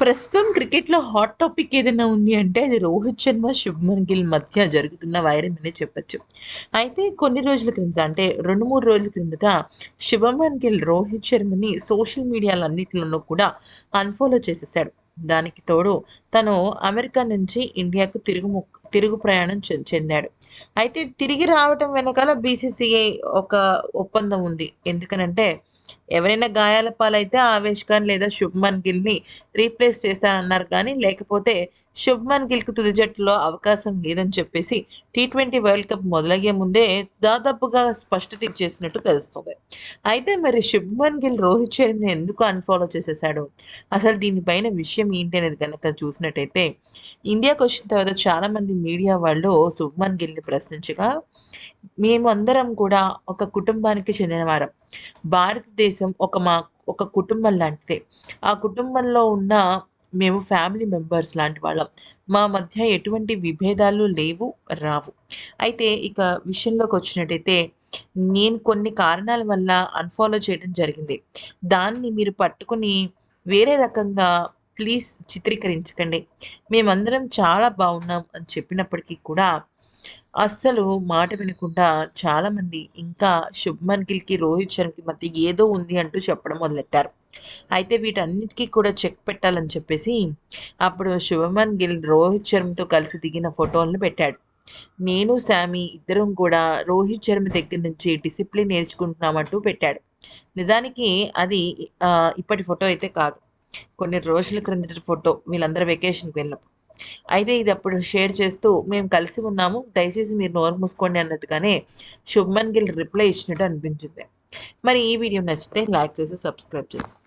ప్రస్తుతం క్రికెట్‌లో hot topic ఏదైనా ఉంది అంటే అది రోహిత్ శర్మ, శుభ్మన్ గిల్ మధ్య జరుగుతున్న వైరం అనే చెప్పొచ్చు. అయితే కొన్ని రోజుల క్రిందట అంటే 2, 3 రోజుల క్రిందట శుభమన్ గిల్ రోహిత్ శర్మని సోషల్ మీడియాలన్నింటిలోనూ కూడా అన్‌ఫాలో చేసేసాడు. దానికి తోడు తను అమెరికా నుంచి ఇండియాకు తిరుగు ముక్ తిరుగు ప్రయాణం చె చెందాడు. అయితే తిరిగి రావటం వెనకాల బీసీసీఐ ఒక ఒప్పందం ఉంది. ఎందుకనంటే ఎవరైనా గాయాల పాలైతే ఆవేష్ ఖాన్ లేదా శుభ్మన్ గిల్‌ని రీప్లేస్ చేస్తానన్నారు కానీ, లేకపోతే శుభ్మన్ గిల్‌కి తుది జట్టులో అవకాశం లేదని చెప్పేసి టీ20 వరల్డ్ కప్ మొదలయ్యే ముందే దాదాపుగా స్పష్టత ఇచ్చేసినట్టు తెలుస్తుంది. అయితే మరి శుభ్మన్ గిల్ రోహిత్ శర్మని ఎందుకు అన్‌ఫాలో చేసేసాడు? అసలు దీనిపైన విషయం ఏంటి అనేది కనుక చూసినట్టయితే, ఇండియాకొచ్చిన తర్వాత చాలామంది మీడియా వాళ్ళు శుభ్మన్ గిల్‌ని ప్రశ్నించగా, మేమందరం కూడా ఒక కుటుంబానికి చెందినవారం. భారతదేశం ఒక మా ఒక కుటుంబం లాంటిదే. ఆ కుటుంబంలో ఉన్న మేము ఫ్యామిలీ మెంబర్స్ లాంటి వాళ్ళం. మా మధ్య ఎటువంటి విభేదాలు లేవు, రావు. అయితే ఇక విషయంలోకి వచ్చినట్టయితే నేను కొన్ని కారణాల వల్ల అన్‌ఫాలో చేయడం జరిగింది. దాన్ని మీరు పట్టుకుని వేరే రకంగా ప్లీజ్ చిత్రీకరించకండి. మేమందరం చాలా బాగున్నాం అని చెప్పినప్పటికీ కూడా, అస్సలు మాట వినకుండా చాలామంది ఇంకా శుభ్మన్ గిల్‌కి, రోహిత్ శర్మకి మధ్య ఏదో ఉంది అంటూ చెప్పడం మొదలెట్టారు. అయితే వీటన్నిటికి కూడా చెక్ పెట్టాలని చెప్పేసి అప్పుడు శుభమన్ గిల్ రోహిత్ శర్మతో కలిసి దిగిన ఫోటోలను పెట్టాడు. నేను, శామి ఇద్దరం కూడా రోహిత్ శర్మ దగ్గర నుంచి డిసిప్లిన్ నేర్చుకుంటున్నామంటూ పెట్టాడు. నిజానికి అది ఇప్పటి ఫోటో అయితే కాదు. కొన్ని రోజుల క్రిందటి ఫోటో వీళ్ళందరూ వెకేషన్‌కి వెళ్ళినప్పుడు. అయితే ఇది అప్పుడు షేర్ చేస్తూ మేము కలిసి ఉన్నాము. దయచేసి మీరు నోరు మూసుకోండి అన్నట్టుగానే శుభ్మన్ గిల్ రిప్లై ఇచ్చినట్టు అనిపించింది. మరి ఈ వీడియో నచ్చితే లైక్ చేసి సబ్స్క్రైబ్ చేసుకోండి.